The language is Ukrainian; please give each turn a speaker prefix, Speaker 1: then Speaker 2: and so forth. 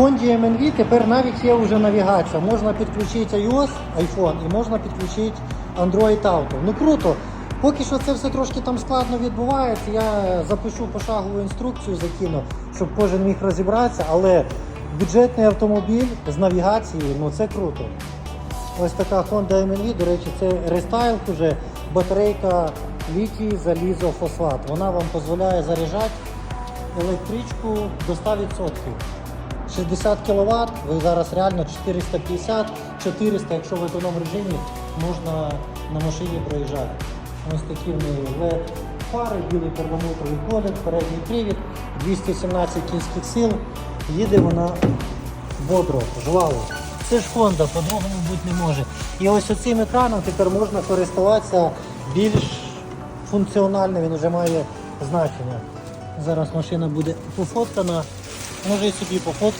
Speaker 1: Honda MNV тепер навіть є вже навігація. Можна підключити iOS, iPhone і можна підключити Android Auto. Ну круто. Поки що це все трошки там складно відбувається. Я запишу пошагову інструкцію, закину, щоб кожен міг розібратися, але бюджетний автомобіль з навігацією, ну це круто. Ось така Honda MNV, до речі, це рестайл уже батарейка літій залізо фосфат. Вона вам дозволяє заряджати електричку до 100%. 60 кВт, ви зараз реально 450, 400, якщо в економ режимі, можна на машині проїжджати. Ось такі в неї LED фари, білий перламутровий колір, передній привід, 217 кінських сил. Їде вона бодро, жваво. Це ж Honda, по-другому бути не може. І ось оцим екраном тепер можна користуватися більш функціонально, він вже має значення. Зараз машина буде пофоткана. Може і собі пофоткати.